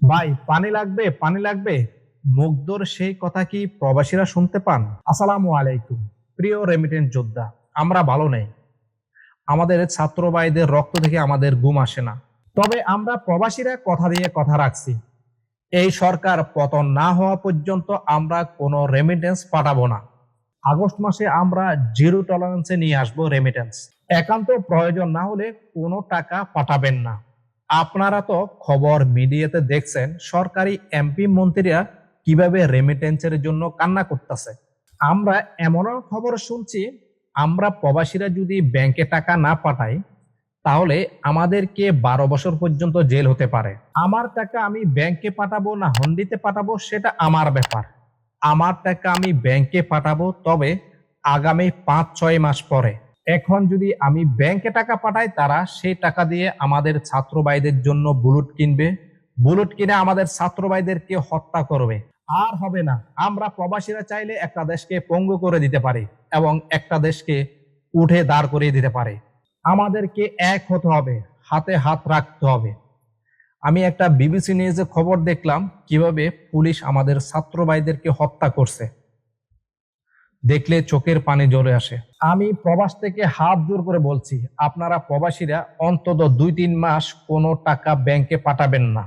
ভাই, পানি লাগবে পানি লাগবে। মুগ্ধর সেই কথা কি প্রবাসীরা শুনতে পান? আসসালামু আলাইকুম। প্রিয় রেমিটেন্স যোদ্ধা, আমরা ভালো নেই। আমাদের ছাত্র ভাইদের রক্ত থেকে আমাদের ঘুম আসে না। তবে আমরা প্রবাসীরা কথা দিয়ে কথা রাখছি। এই সরকার পতন না হওয়া পর্যন্ত আমরা কোনো রেমিটেন্স পাঠাবো না। আগস্ট মাসে আমরা জিরো টলারেন্সে নিয়ে আসব রেমিটেন্স একান্ত প্রয়োজন না হলে কোনো টাকা পাঠাবেন না। আপনারা তো খবর মিডিয়াতে দেখছেন, সরকারি এমপি মন্ত্রীরা কীভাবে রেমিটেন্সের জন্য কান্না করতেছে। আমরা এমনও খবর শুনছি, আমরা প্রবাসীরা যদি ব্যাংকে টাকা না পাঠাই, তাহলে আমাদেরকে বারো বছর পর্যন্ত জেল হতে পারে। আমার টাকা আমি ব্যাংকে পাঠাবো না হন্ডিতে পাঠাবো, সেটা আমার ব্যাপার। আমার টাকা আমি ব্যাংকে পাঠাবো, তবে আগামী পাঁচ ছয় মাস পরে। এখন যদি আমি ব্যাংকে টাকা পাঠাই, তারা সেই টাকা দিয়ে আমাদের ছাত্র ভাইদের জন্য বুলেট কিনবে। বুলেট কিনে আমাদের ছাত্র ভাইদেরকে হত্যা করবে। আর হবে না, আমরা প্রবাসীরা চাইলে একটা দেশকে পঙ্গু করে দিতে পারি এবং একটা দেশকে উঠে দাঁড় করিয়ে দিতে পারে। আমাদেরকে এক হতে হবে, হাতে হাত রাখতে হবে। আমি একটা বিবিসি নিউজে খবর দেখলাম কীভাবে পুলিশ আমাদের ছাত্র ভাইদেরকে হত্যা করছে। দেখলে চোখের পানি জ্বরে আসে। আমি প্রবাস থেকে হাত দূর করে বলছি, আপনারা প্রবাসীরা অন্তত দুই তিন মাস কোনো টাকা ব্যাংকে পাঠাবেন না।